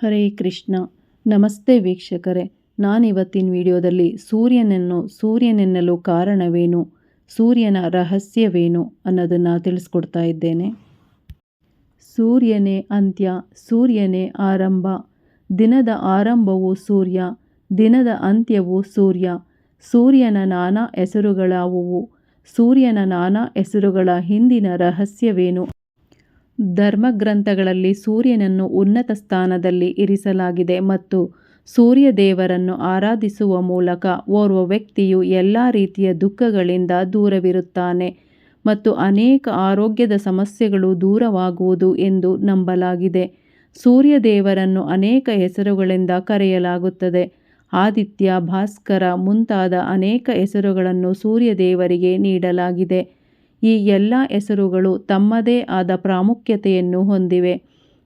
ಹರೇ ಕೃಷ್ಣ. ನಮಸ್ತೆ ವೀಕ್ಷಕರೇ. ನಾನಿವತ್ತಿನ ವಿಡಿಯೋದಲ್ಲಿ ಸೂರ್ಯನನ್ನು ಸೂರ್ಯನೆನ್ನಲು ಕಾರಣವೇನು? ಸೂರ್ಯನ ರಹಸ್ಯವೇನು ಅನ್ನೋದನ್ನು ತಿಳಿಸ್ಕೊಡ್ತಾ ಇದ್ದೇನೆ. ಸೂರ್ಯನೇ ಅಂತ್ಯ, ಸೂರ್ಯನೇ ಆರಂಭ. ದಿನದ ಆರಂಭವು ಸೂರ್ಯ, ದಿನದ ಅಂತ್ಯವು ಸೂರ್ಯ. ಸೂರ್ಯನ ನಾನಾ ಹೆಸರುಗಳಾವುವು? ಸೂರ್ಯನ ನಾನಾ ಹೆಸರುಗಳ ಹಿಂದಿನ ರಹಸ್ಯವೇನು? ಧರ್ಮಗ್ರಂಥಗಳಲ್ಲಿ ಸೂರ್ಯನನ್ನು ಉನ್ನತ ಸ್ಥಾನದಲ್ಲಿ ಇರಿಸಲಾಗಿದೆ ಮತ್ತು ಸೂರ್ಯ ದೇವರನ್ನು ಆರಾಧಿಸುವ ಮೂಲಕ ಓರ್ವ ವ್ಯಕ್ತಿಯು ಎಲ್ಲ ರೀತಿಯ ದುಃಖಗಳಿಂದ ದೂರವಿರುತ್ತಾನೆ ಮತ್ತು ಅನೇಕ ಆರೋಗ್ಯದ ಸಮಸ್ಯೆಗಳು ದೂರವಾಗುವುದು ಎಂದು ನಂಬಲಾಗಿದೆ. ಸೂರ್ಯ ದೇವರನ್ನು ಅನೇಕ ಹೆಸರುಗಳಿಂದ ಕರೆಯಲಾಗುತ್ತದೆ. ಆದಿತ್ಯ, ಭಾಸ್ಕರ ಮುಂತಾದ ಅನೇಕ ಹೆಸರುಗಳನ್ನು ಸೂರ್ಯ ದೇವರಿಗೆ ನೀಡಲಾಗಿದೆ. ಈ ಎಲ್ಲ ಹೆಸರುಗಳು ತಮ್ಮದೇ ಆದ ಪ್ರಾಮುಖ್ಯತೆಯನ್ನು ಹೊಂದಿವೆ.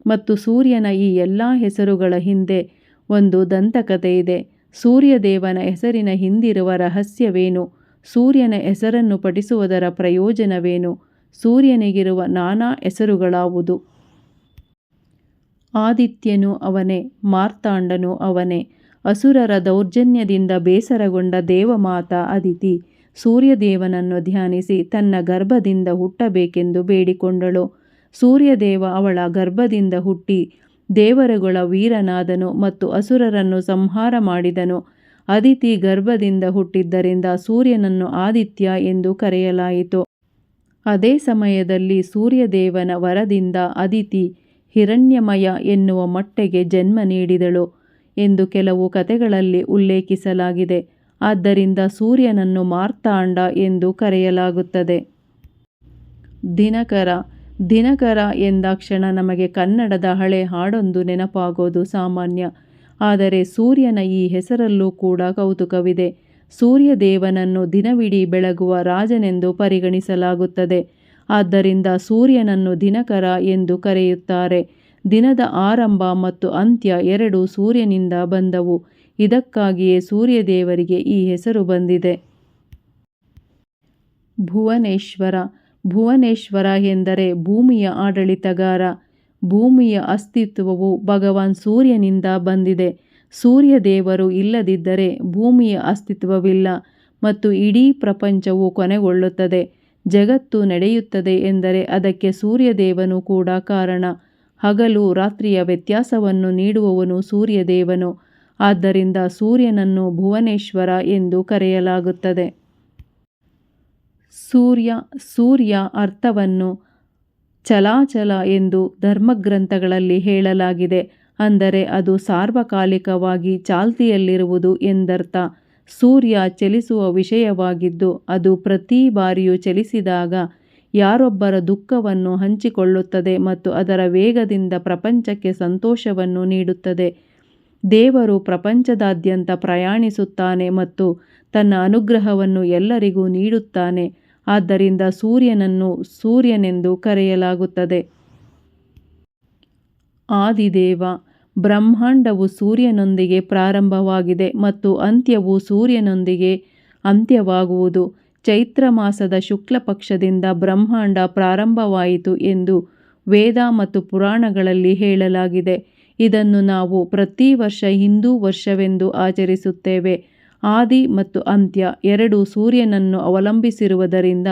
ಮತ್ತು ಸೂರ್ಯನ ಈ ಎಲ್ಲ ಹೆಸರುಗಳ ಹಿಂದೆ ಒಂದು ದಂತಕಥೆ ಇದೆ ಸೂರ್ಯದೇವನ ಹೆಸರಿನ ಹಿಂದಿರುವ ರಹಸ್ಯವೇನು? ಸೂರ್ಯನ ಹೆಸರನ್ನು ಪಠಿಸುವುದರ ಪ್ರಯೋಜನವೇನು? ಸೂರ್ಯನಿಗಿರುವ ನಾನಾ ಹೆಸರುಗಳಾವುದು? ಆದಿತ್ಯನು ಅವನೇ, ಮಾರ್ತಾಂಡನು ಅವನೇ. ಅಸುರರ ದೌರ್ಜನ್ಯದಿಂದ ಬೇಸರಗೊಂಡ ದೇವಮಾತ ಅದಿತಿ. ಸೂರ್ಯದೇವನನ್ನು ಧ್ಯಾನಿಸಿ ತನ್ನ ಗರ್ಭದಿಂದ ಹುಟ್ಟಬೇಕೆಂದು ಬೇಡಿಕೊಂಡಳು. ಸೂರ್ಯದೇವ ಅವಳ ಗರ್ಭದಿಂದ ಹುಟ್ಟಿ ದೇವರುಗಳ ವೀರನಾದನು ಮತ್ತು ಅಸುರರನ್ನು ಸಂಹಾರ ಮಾಡಿದನು. ಅದಿತಿ ಗರ್ಭದಿಂದ ಹುಟ್ಟಿದ್ದರಿಂದ ಸೂರ್ಯನನ್ನು ಆದಿತ್ಯ ಎಂದು ಕರೆಯಲಾಯಿತು. ಅದೇ ಸಮಯದಲ್ಲಿ ಸೂರ್ಯದೇವನ ವರದಿಂದ ಅದಿತಿ ಹಿರಣ್ಯಮಯ ಎನ್ನುವ ಮೊಟ್ಟೆಗೆ ಜನ್ಮ ನೀಡಿದಳು ಎಂದು ಕೆಲವು ಕಥೆಗಳಲ್ಲಿ ಉಲ್ಲೇಖಿಸಲಾಗಿದೆ. ಆದ್ದರಿಂದ ಸೂರ್ಯನನ್ನು ಮಾರ್ತಾಂಡ ಎಂದು ಕರೆಯಲಾಗುತ್ತದೆ. ದಿನಕರ ದಿನಕರ ಎಂದಾಕ್ಷಣ ನಮಗೆ ಕನ್ನಡದ ಹಳೆ ಹಾಡೊಂದು ನೆನಪಾಗೋದು ಸಾಮಾನ್ಯ. ಆದರೆ ಸೂರ್ಯನ ಈ ಹೆಸರಲ್ಲೂ ಕೂಡ ಕೌತುಕವಿದೆ. ಸೂರ್ಯದೇವನನ್ನು ದಿನವಿಡೀ ಬೆಳಗುವ ರಾಜನೆಂದು ಪರಿಗಣಿಸಲಾಗುತ್ತದೆ. ಆದ್ದರಿಂದ ಸೂರ್ಯನನ್ನು ದಿನಕರ ಎಂದು ಕರೆಯುತ್ತಾರೆ. ದಿನದ ಆರಂಭ ಮತ್ತು ಅಂತ್ಯ ಎರಡೂ ಸೂರ್ಯನಿಂದ ಬಂದವು. ಇದಕ್ಕಾಗಿಯೇ ಸೂರ್ಯದೇವರಿಗೆ ಈ ಹೆಸರು ಬಂದಿದೆ. ಭುವನೇಶ್ವರ ಭುವನೇಶ್ವರ ಎಂದರೆ ಭೂಮಿಯ ಆಡಳಿತಗಾರ. ಭೂಮಿಯ ಅಸ್ತಿತ್ವವು ಭಗವಾನ್ ಸೂರ್ಯನಿಂದ ಬಂದಿದೆ. ಸೂರ್ಯದೇವರು ಇಲ್ಲದಿದ್ದರೆ ಭೂಮಿಯ ಅಸ್ತಿತ್ವವಿಲ್ಲ ಮತ್ತು ಇಡೀ ಪ್ರಪಂಚವು ಕೊನೆಗೊಳ್ಳುತ್ತದೆ. ಜಗತ್ತು ನಡೆಯುತ್ತದೆ ಎಂದರೆ ಅದಕ್ಕೆ ಸೂರ್ಯದೇವನು ಕೂಡ ಕಾರಣ. ಹಗಲು ರಾತ್ರಿಯ ವ್ಯತ್ಯಾಸವನ್ನು ನೀಡುವವನು ಸೂರ್ಯದೇವನು. ಆದ್ದರಿಂದ ಸೂರ್ಯನನ್ನು ಭುವನೇಶ್ವರ ಎಂದು ಕರೆಯಲಾಗುತ್ತದೆ. ಸೂರ್ಯ ಸೂರ್ಯ ಅರ್ಥವನ್ನು ಚಲಾಚಲ ಎಂದು ಧರ್ಮಗ್ರಂಥಗಳಲ್ಲಿ ಹೇಳಲಾಗಿದೆ. ಅಂದರೆ ಅದು ಸಾರ್ವಕಾಲಿಕವಾಗಿ ಚಾಲ್ತಿಯಲ್ಲಿರುವುದು ಎಂದರ್ಥ. ಸೂರ್ಯ ಚಲಿಸುವ ವಿಷಯವಾಗಿದ್ದು ಅದು ಪ್ರತಿ ಬಾರಿಯೂ ಚಲಿಸಿದಾಗ ಯಾರೊಬ್ಬರ ದುಃಖವನ್ನು ಹಂಚಿಕೊಳ್ಳುತ್ತದೆ ಮತ್ತು ಅದರ ವೇಗದಿಂದ ಪ್ರಪಂಚಕ್ಕೆ ಸಂತೋಷವನ್ನು ನೀಡುತ್ತದೆ. ದೇವರು ಪ್ರಪಂಚದಾದ್ಯಂತ ಪ್ರಯಾಣಿಸುತ್ತಾನೆ ಮತ್ತು ತನ್ನ ಅನುಗ್ರಹವನ್ನು ಎಲ್ಲರಿಗೂ ನೀಡುತ್ತಾನೆ. ಆದ್ದರಿಂದ ಸೂರ್ಯನನ್ನು ಸೂರ್ಯನೆಂದು ಕರೆಯಲಾಗುತ್ತದೆ. ಆದಿದೇವ, ಬ್ರಹ್ಮಾಂಡವು ಸೂರ್ಯನೊಂದಿಗೆ ಪ್ರಾರಂಭವಾಗಿದೆ ಮತ್ತು ಅಂತ್ಯವು ಸೂರ್ಯನೊಂದಿಗೆ ಅಂತ್ಯವಾಗುವುದು. ಚೈತ್ರ ಮಾಸದ ಶುಕ್ಲ ಪಕ್ಷದಿಂದ ಬ್ರಹ್ಮಾಂಡ ಪ್ರಾರಂಭವಾಯಿತು ಎಂದು ವೇದ ಮತ್ತು ಪುರಾಣಗಳಲ್ಲಿ ಹೇಳಲಾಗಿದೆ. ಇದನ್ನು ನಾವು ಪ್ರತಿ ವರ್ಷ ಹಿಂದೂ ವರ್ಷವೆಂದು ಆಚರಿಸುತ್ತೇವೆ. ಆದಿ ಮತ್ತು ಅಂತ್ಯ ಎರಡೂ ಸೂರ್ಯನನ್ನು ಅವಲಂಬಿಸಿರುವುದರಿಂದ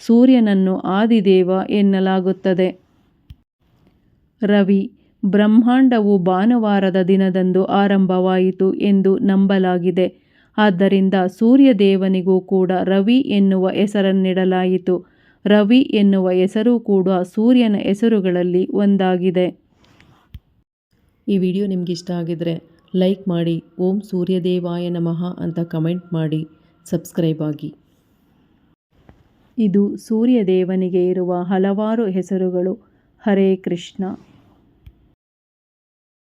ಸೂರ್ಯನನ್ನು ಆದಿದೇವ ಎನ್ನಲಾಗುತ್ತದೆ. ರವಿ, ಬ್ರಹ್ಮಾಂಡವು ಭಾನುವಾರದ ದಿನದಂದು ಆರಂಭವಾಯಿತು ಎಂದು ನಂಬಲಾಗಿದೆ. ಆದ್ದರಿಂದ ಸೂರ್ಯದೇವನಿಗೂ ಕೂಡ ರವಿ ಎನ್ನುವ ಹೆಸರನ್ನಿಡಲಾಯಿತು. ರವಿ ಎನ್ನುವ ಹೆಸರು ಕೂಡ ಸೂರ್ಯನ ಹೆಸರುಗಳಲ್ಲಿ ಒಂದಾಗಿದೆ. ಈ ವಿಡಿಯೋ ನಿಮ್ಗೆ ಇಷ್ಟ ಆಗಿದ್ರೆ ಲೈಕ್ ಮಾಡಿ, ಓಂ ಸೂರ್ಯದೇವಾಯ ನಮಃ ಅಂತ ಕಮೆಂಟ್ ಮಾಡಿ, ಸಬ್ಸ್ಕ್ರೈಬ್ ಆಗಿ. ಇದು ಸೂರ್ಯದೇವನಿಗೆ ಇರುವ ಹಲವಾರು ಹೆಸರುಗಳು. ಹರೇ ಕೃಷ್ಣ.